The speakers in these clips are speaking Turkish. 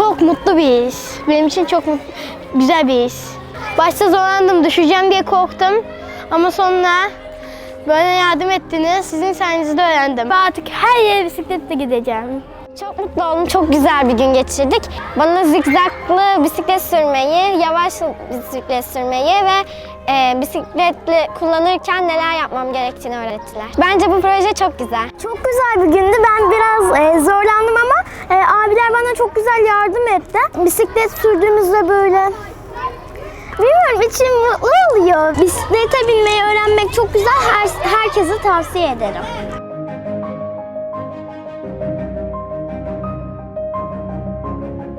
mutlu bir his. Benim için çok güzel bir his. Başta zorlandım, düşeceğim diye korktum. Ama sonra böyle yardım ettiniz. Sizin sayenizde öğrendim. Ve artık her yere bisikletle gideceğim. Çok mutlu oldum. Çok güzel bir gün geçirdik. Bana zigzaglı bisiklet sürmeyi, yavaş bisiklet sürmeyi ve e, bisikletle kullanırken neler yapmam gerektiğini öğrettiler. Bence bu proje çok güzel. Çok güzel bir gündü. Ben biraz e, zorlandım ama e, bana çok güzel yardım etti. Bisiklet sürdüğümüzde böyle Bilmiyorum içim mutlu oluyor. Bisiklete binmeyi öğrenmek çok güzel. Her, herkese tavsiye ederim.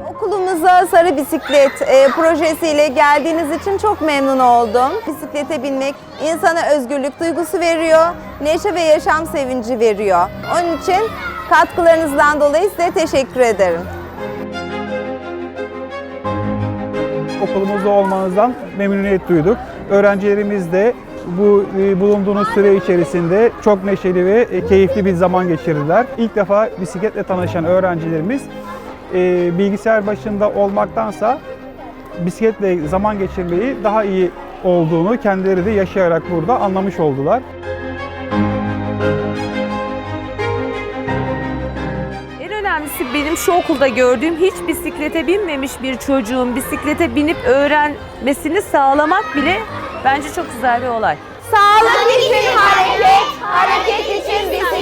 Okulumuza Sarı Bisiklet e, projesiyle geldiğiniz için çok memnun oldum. Bisiklete binmek insana özgürlük duygusu veriyor, neşe ve yaşam sevinci veriyor. Onun için katkılarınızdan dolayı size teşekkür ederim. Okulumuzda olmanızdan memnuniyet duyduk. Öğrencilerimiz de bu e, bulunduğunuz süre içerisinde çok neşeli ve e, keyifli bir zaman geçirdiler. İlk defa bisikletle tanışan öğrencilerimiz e, bilgisayar başında olmaktansa bisikletle zaman geçirmeyi daha iyi olduğunu kendileri de yaşayarak burada anlamış oldular. Önemlisi benim şu okulda gördüğüm hiç bisiklete binmemiş bir çocuğun bisiklete binip öğrenmesini sağlamak bile bence çok güzel bir olay. Sağlık için hareket, hareket için bisiklet.